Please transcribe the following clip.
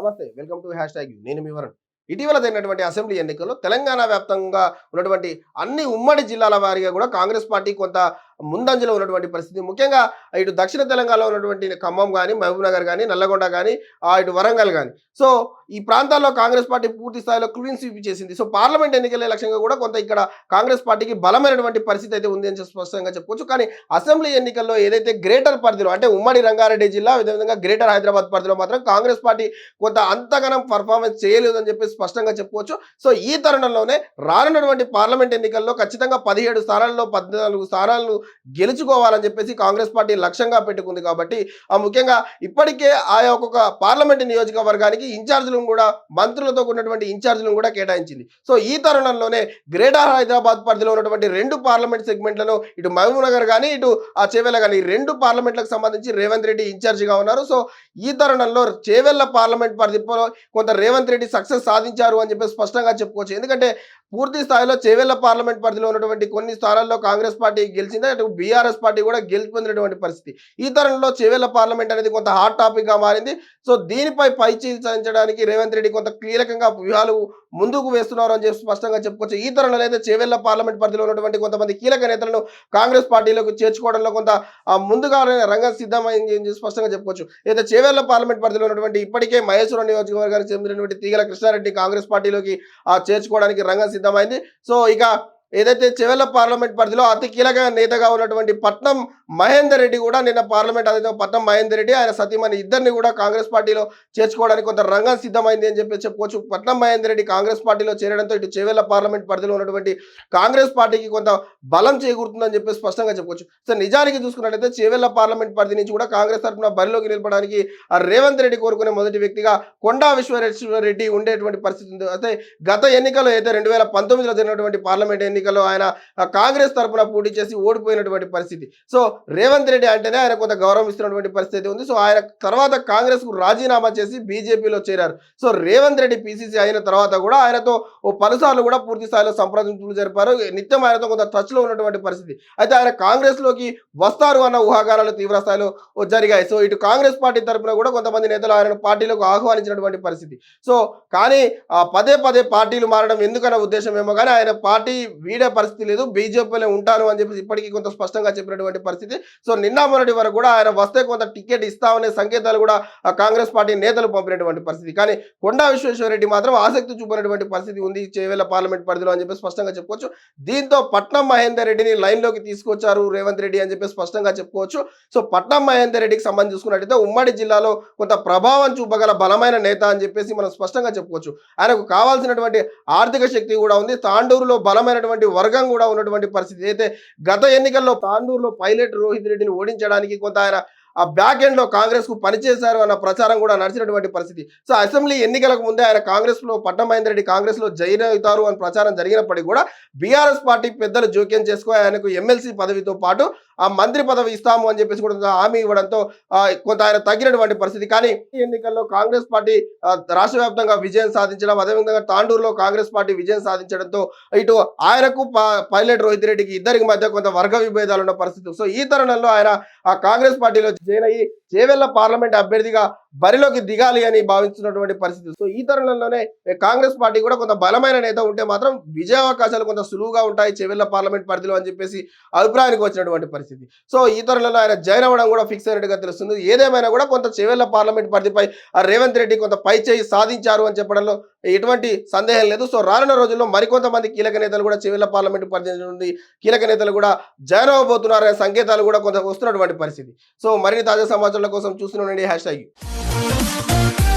నమస్తే welcome to hash tag నేను మీ వరుణ్. ఇటీవల జరిగినటువంటి అసెంబ్లీ ఎన్నికల్లో తెలంగాణ వ్యాప్తంగా ఉన్నటువంటి అన్ని ఉమ్మడి జిల్లాల వారీగా కూడా కాంగ్రెస్ పార్టీ కొంత ముందంజలో ఉన్నటువంటి పరిస్థితి. ముఖ్యంగా ఇటు దక్షిణ తెలంగాణలో ఉన్నటువంటి ఖమ్మం కానీ మహబూబ్ నగర్ కానీ నల్లగొండ కానీ ఆ, ఇటు వరంగల్ కానీ సో ఈ ప్రాంతాల్లో కాంగ్రెస్ పార్టీ పూర్తి స్థాయిలో క్లీన్ స్వీప్ చేసింది. సో పార్లమెంట్ ఎన్నికల లక్ష్యంగా కూడా కొంత ఇక్కడ కాంగ్రెస్ పార్టీకి బలమైనటువంటి పరిస్థితి అయితే ఉంది అని చెప్పి స్పష్టంగా చెప్పుకోవచ్చు. కానీ అసెంబ్లీ ఎన్నికల్లో ఏదైతే గ్రేటర్ పరిధిలో అంటే ఉమ్మడి రంగారెడ్డి జిల్లా అదేవిధంగా గ్రేటర్ హైదరాబాద్ పరిధిలో మాత్రం కాంగ్రెస్ పార్టీ కొంత అంతగనం పర్ఫార్మెన్స్ చేయలేదని చెప్పి స్పష్టంగా చెప్పుకోవచ్చు. సో ఈ తరుణంలోనే రానున్నటువంటి పార్లమెంట్ ఎన్నికల్లో ఖచ్చితంగా పదిహేడు స్థానాల్లో పద్నాలుగు స్థానాలను గెలుచుకోవాలని చెప్పేసి కాంగ్రెస్ పార్టీ లక్ష్యంగా పెట్టుకుంది కాబట్టి ఆ ముఖ్యంగా ఇప్పటికే ఆయా ఒక్కొక్క పార్లమెంట్ నియోజకవర్గానికి ఇన్ఛార్జీలను కూడా మంత్రులతో ఉన్నటువంటి ఇన్ఛార్జీలను కూడా కేటాయించింది. సో ఈ తరుణంలోనే గ్రేటర్ హైదరాబాద్ పరిధిలో ఉన్నటువంటి రెండు పార్లమెంట్ సెగ్మెంట్లను ఇటు మహబూబ్ నగర్ కానీ ఇటు ఆ చేవెళ్ళ కానీ రెండు పార్లమెంట్లకు సంబంధించి రేవంత్ రెడ్డి ఇన్ఛార్జిగా ఉన్నారు. సో ఈ తరుణంలో చేవెళ్ళ పార్లమెంట్ పరిధిలో కొంత రేవంత్ రెడ్డి సక్సెస్ సాధించారు అని చెప్పి స్పష్టంగా చెప్పుకోవచ్చు. ఎందుకంటే పూర్తి స్థాయిలో చేవెళ్ళ పార్లమెంట్ పరిధిలో ఉన్నటువంటి కొన్ని స్థానాల్లో కాంగ్రెస్ పార్టీ గెలిచింది అటు బీఆర్ఎస్ పార్టీ కూడా గెలుపొందినటువంటి పరిస్థితి. ఈ తరంలో చేవెళ్ళ పార్లమెంట్ అనేది కొంత హాట్ టాపిక్గా మారింది. సో దీనిపై పై రేవంత్ రెడ్డి కొంత కీలకంగా వ్యూహాలు ముందుకు వేస్తున్నారు అని చెప్పి స్పష్టంగా చెప్పుకోవచ్చు. ఈ తరంలో అయితే చేవెళ్ళ పార్లమెంట్ పరిధిలో ఉన్నటువంటి కొంతమంది కీలక నేతలను కాంగ్రెస్ పార్టీలోకి చేర్చుకోవడంలో కొంత ముందుగానే రంగం సిద్ధమైంది అని స్పష్టంగా చెప్పుకోవచ్చు. అయితే చేవెళ్ళ పార్లమెంట్ పరిధిలో ఉన్నటువంటి ఇప్పటికే మహేశ్వరం నియోజకవర్గానికి చెందినటువంటి తీగల కృష్ణారెడ్డి కాంగ్రెస్ పార్టీలోకి చేర్చుకోవడానికి రంగం సిద్ధమైంది సో ఇక ఏదైతే చెవెళ్ళ పార్లమెంట్ పరిధిలో అతి కీలక నేతగా ఉన్నటువంటి పట్నం మహేందర్ రెడ్డి కూడా నిన్న పార్లమెంట్ అదే పట్నం మహేందర్ రెడ్డి ఆయన సతీమణి ఇద్దరిని కూడా కాంగ్రెస్ పార్టీలో చేర్చుకోవడానికి కొంత రంగం సిద్ధమైంది అని చెప్పి చెప్పుకోవచ్చు. పట్నం మహేందర్ రెడ్డి కాంగ్రెస్ పార్టీలో చేరడంతో ఇటు చెవెల పార్లమెంట్ పరిధిలో ఉన్నటువంటి కాంగ్రెస్ పార్టీకి కొంత బలం చేకూరుతుందని చెప్పి స్పష్టంగా చెప్పుకోవచ్చు. సో నిజానికి చూసుకున్నట్లయితే చేవెళ్ళ పార్లమెంట్ పరిధి నుంచి కూడా కాంగ్రెస్ తరఫున బరిలోకి నిలపడానికి రేవంత్ రెడ్డి కోరుకునే మొదటి వ్యక్తిగా కొండా విశ్వేశ్వర రెడ్డి ఉండేటువంటి పరిస్థితి ఉంది. అయితే గత ఎన్నికల్లో అయితే రెండు వేల పంతొమ్మిదిలో జరిగినటువంటి పార్లమెంట్ ఎన్నికల్లో ఆయన కాంగ్రెస్ తరఫున పోటీ చేసి ఓడిపోయినటువంటి పరిస్థితి. సో రేవంత్ రెడ్డి అంటేనే ఆయన కొంత గౌరవం ఇస్తున్నటువంటి పరిస్థితి ఉంది. సో ఆయన తర్వాత కాంగ్రెస్కు రాజీనామా చేసి బీజేపీలో చేరారు. సో రేవంత్ రెడ్డి పీసీసీ అయిన తర్వాత కూడా ఆయనతో ఓ పలుసార్లు కూడా పూర్తి స్థాయిలో సంప్రదింపులు జరిపారు. నిత్యం ఆయనతో కొంత టచ్లో ఉన్నటువంటి పరిస్థితి. అయితే ఆయన కాంగ్రెస్లోకి వస్తారు అన్న ఊహాగానాలు తీవ్ర స్థాయిలో జరిగాయి. సో ఇటు కాంగ్రెస్ పార్టీ తరఫున కూడా కొంతమంది నేతలు ఆయన పార్టీలకు ఆహ్వానించినటువంటి పరిస్థితి. సో కానీ పదే పదే పార్టీలు మారడం ఎందుకన్న ఉద్దేశం ఏమో కానీ ఆయన పార్టీ వీడే పరిస్థితి లేదు బీజేపీలో ఉంటాను అని చెప్పేసి ఇప్పటికీ కొంత స్పష్టంగా చెప్పినటువంటి పరిస్థితి. సో నిన్న మొన్నటి వరకు కూడా ఆయన వస్తే కొంత టికెట్ ఇస్తామనే సంకేతాలు కూడా కాంగ్రెస్ పార్టీ నేతలు పంపినటువంటి పరిస్థితి. కానీ కొండా విశ్వేశ్వరరెడ్డి మాత్రం ఆసక్తి చూపినటువంటి పరిస్థితి ఉంది. చేవేళ పార్లమెంట్ పరిధిలో అని చెప్పి స్పష్టంగా చెప్పుకోవచ్చు. దీంతో పట్నం మహేందర్ రెడ్డిని లైన్లోకి తీసుకొచ్చారు రేవంత్ రెడ్డి అని చెప్పి స్పష్టంగా చెప్పుకోవచ్చు. సో పట్నం మహేందర్ రెడ్డికి సంబంధించి చూసుకున్నట్టయితే ఉమ్మడి జిల్లాలో కొంత ప్రభావం చూపగల బలమైన నేత అని చెప్పేసి మనం స్పష్టంగా చెప్పుకోవచ్చు. ఆయనకు కావాల్సినటువంటి ఆర్థిక శక్తి కూడా ఉంది. తాండూరులో బలమైనటువంటి వర్గం కూడా ఉన్నటువంటి పరిస్థితి. అయితే గత ఎన్నికల్లో తాండూరులో పైలట్ రోహిత్ రెడ్డిని ఓడించడానికి కొంత ఆయన ఆ బ్యాక్ ఎండ్లో కాంగ్రెస్కు పనిచేశారు అన్న ప్రచారం కూడా నడిచినటువంటి పరిస్థితి. సో అసెంబ్లీ ఎన్నికలకు ముందే ఆయన కాంగ్రెస్లో పట్టమహేందర్ రెడ్డి కాంగ్రెస్లో జైన్ అవుతారు అని ప్రచారం జరిగినప్పటికీ కూడా బీఆర్ఎస్ పార్టీ పెద్దలు జోక్యం చేసుకో ఆయనకు ఎమ్మెల్సీ పదవితో పాటు ఆ మంత్రి పదవి ఇస్తాము అని చెప్పేసి కూడా హామీ ఇవ్వడంతో కొంత ఆయన తగ్గినటువంటి పరిస్థితి. కానీ ఈ ఎన్నికల్లో కాంగ్రెస్ పార్టీ రాష్ట్ర వ్యాప్తంగా విజయం సాధించడం అదేవిధంగా తాండూరులో కాంగ్రెస్ పార్టీ విజయం సాధించడంతో ఇటు ఆయనకు ప- పైలట్ రోహిత్ రెడ్డికి ఇద్దరికి మధ్య కొంత వర్గ విభేదాలు ఉన్న పరిస్థితి. సో ఈ తరుణంలో ఆయన ఆ కాంగ్రెస్ పార్టీలో జాయిన్ అయ్యి చేవెళ్ళ పార్లమెంట్ అభ్యర్థిగా బరిలోకి దిగాలి అని భావిస్తున్నటువంటి పరిస్థితి. సో ఈ తరుణంలోనే కాంగ్రెస్ పార్టీ కూడా కొంత బలమైన నేత ఉంటే మాత్రం విజయావకాశాలు కొంత సులువుగా ఉంటాయి చేవెళ్ళ పార్లమెంట్ పరిధిలో అని చెప్పేసి అభిప్రాయానికి వచ్చినటువంటి పరిస్థితి. సో ఈ తరుణంలో ఆయన జాయిన్ అవ్వడం కూడా ఫిక్స్ అయినట్టుగా తెలుస్తుంది. ఏదేమైనా కూడా కొంత చేవెళ్ళ పార్లమెంట్ పరిధిపై రేవంత్ రెడ్డి కొంత పై చేయి సాధించారు అని చెప్పడంలో ఎటువంటి సందేహం లేదు. సో రానున్న రోజుల్లో మరికొంతమంది కీలక నేతలు కూడా చేవెళ్ళ పార్లమెంట్ పరిధి నుండి కీలక నేతలు కూడా జాయిన్ అవ్వబోతున్నారనే సంకేతాలు కూడా కొంత వస్తున్నటువంటి పరిస్థితి. సో మరిన్ని తాజా సమాచారాల కోసం చూస్తున్నాండి హ్యాష్ ట్యాగ్ Thank